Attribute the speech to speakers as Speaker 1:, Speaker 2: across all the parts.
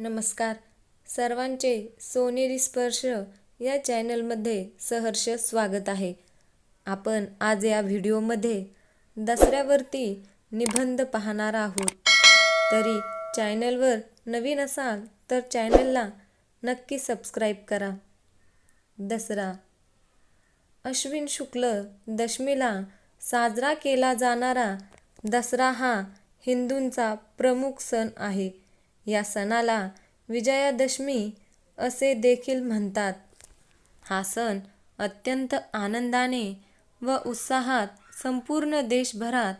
Speaker 1: नमस्कार. सर्वांचे सोनेरी स्पर्श या चॅनलमध्ये सहर्ष स्वागत आहे. आपण आज या व्हिडिओमध्ये दसऱ्यावरती निबंध पाहणार आहोत. तरी चॅनलवर नवीन असाल तर चॅनलला नक्की सबस्क्राईब करा. दसरा. अश्विन शुक्ल दशमीला साजरा केला जाणारा दसरा हा हिंदूंचा प्रमुख सण आहे. या सणाला विजयादशमी असे देखील म्हणतात. हा सण अत्यंत आनंदाने व उत्साहात संपूर्ण देशभरात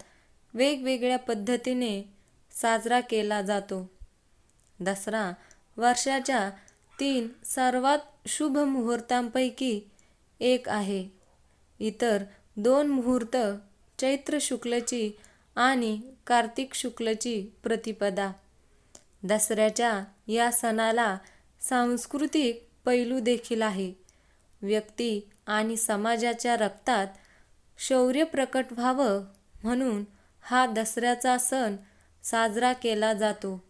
Speaker 1: वेगवेगळ्या पद्धतीने साजरा केला जातो. दसरा वर्षाच्या तीन सर्वात शुभ मुहूर्तांपैकी एक आहे. इतर दोन मुहूर्त चैत्र शुक्लची आणि कार्तिक शुक्लची प्रतिपदा. दसऱ्याच्या या सणाला सांस्कृतिक पैलू देखील आहे. व्यक्ती आणि समाजाच्या रक्तात शौर्य प्रकट व्हावं म्हणून हा दसऱ्याचा सण साजरा केला जातो.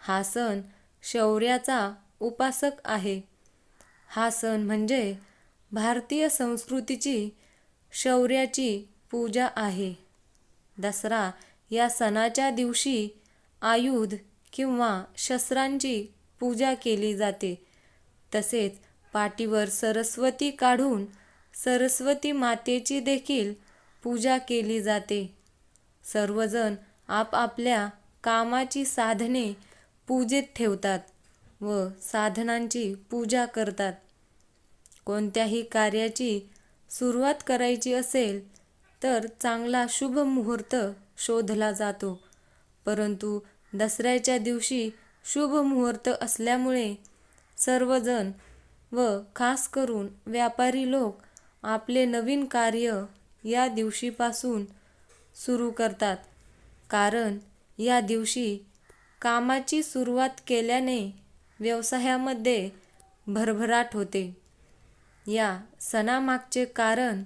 Speaker 1: हा सण शौर्याचा उपासक आहे. हा सण म्हणजे भारतीय संस्कृतीची शौर्याची पूजा आहे. दसरा या सणाच्या दिवशी आयुध किंवा शस्त्रांची पूजा केली जाते. तसेच पाठीवर सरस्वती काढून सरस्वती मातेची देखील पूजा केली जाते. सर्वजण आपापल्या कामाची साधने पूजेत ठेवतात व साधनांची पूजा करतात. कोणत्याही कार्याची सुरुवात करायची असेल तर चांगला शुभ मुहूर्त शोधला जातो. परंतु दसऱ्याच्या दिवशी शुभ मुहूर्त असल्यामुळे सर्वजण व खास करून व्यापारी लोक आपले नवीन कार्य या दिवशीपासून सुरू करतात. कारण या दिवशी कामाची सुरुवात केल्याने व्यवसायामध्ये भरभराट होते. या सणामागचे कारण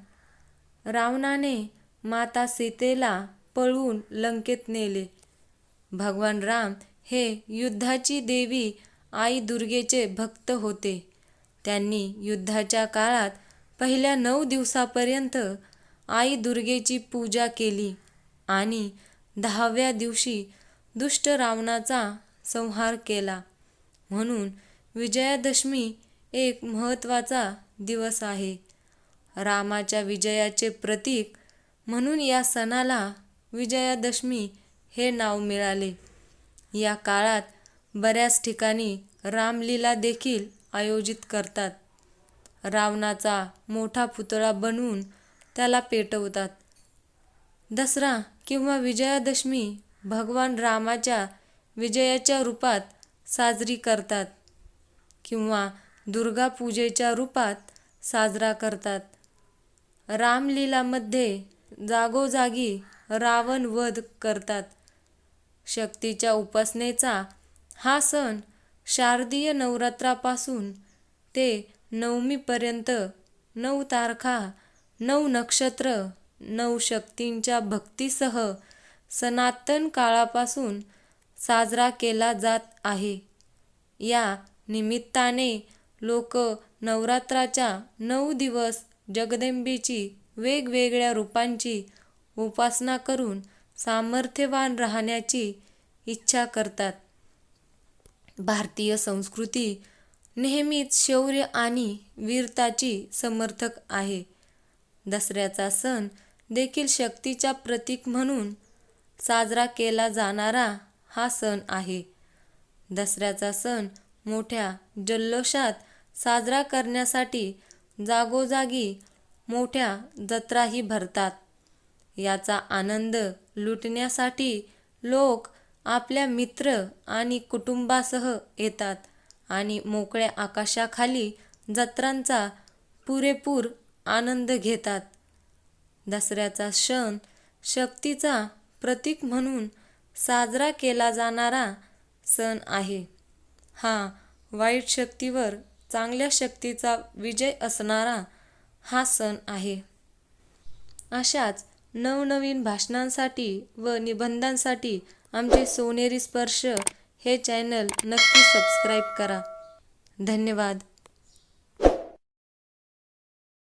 Speaker 1: रावणाने माता सीतेला पळवून लंकेत नेले. भगवान राम हे युद्धाची देवी आई दुर्गेचे भक्त होते. त्यांनी युद्धाच्या काळात पहिल्या नऊ दिवसापर्यंत आई दुर्गेची पूजा केली आणि दहाव्या दिवशी दुष्ट रावणाचा संहार केला. म्हणून विजयादशमी एक महत्त्वाचा दिवस आहे. रामाच्या विजयाचे प्रतीक म्हणून या सणाला विजयादशमी हे नाव मिळाले. या काळात बऱ्याच ठिकाणी रामलीला देखील आयोजित करतात. रावणाचा मोठा पुतळा बनवून त्याला पेटवतात. दसरा किंवा विजयादशमी भगवान रामाच्या विजयाच्या रूपात साजरी करतात किंवा दुर्गा पूजेच्या रूपात साजरा करतात. रामलीलामध्ये जागोजागी रावण वध करतात. शक्तीच्या उपासनेचा हा सण शारदीय नवरात्रापासून ते नवमीपर्यंत नऊ तारखा नऊ नक्षत्र नऊ शक्तींच्या भक्तीसह सनातन काळापासून साजरा केला जात आहे. या निमित्ताने लोक नवरात्राच्या नऊ दिवस जगदंबेची वेगवेगळ्या रूपांची उपासना करून सामर्थ्यवान राहण्याची इच्छा करतात. भारतीय संस्कृती नेहमीच शौर्य आणि वीरताची समर्थक आहे. दसऱ्याचा सण देखील शक्तीचा प्रतीक म्हणून साजरा केला जाणारा हा सण आहे. दसऱ्याचा सण मोठ्या जल्लोषात साजरा करण्यासाठी जागोजागी मोठ्या जत्राही भरतात. याचा आनंद लुटण्यासाठी लोक आपल्या मित्र आणि कुटुंबासह येतात आणि मोकळ्या आकाशाखाली जत्रांचा पुरेपूर आनंद घेतात. दसऱ्याचा सण शक्तीचा प्रतीक म्हणून साजरा केला जाणारा सण आहे. हा वाईट शक्तीवर चांगल्या शक्तीचा विजय असणारा हा सण आहे. अशाच नवनवीन भाषणांसाठी व निबंधांसाठी आमचे सोनेरी स्पर्श हे चॅनल नक्की सबस्क्राईब करा. धन्यवाद.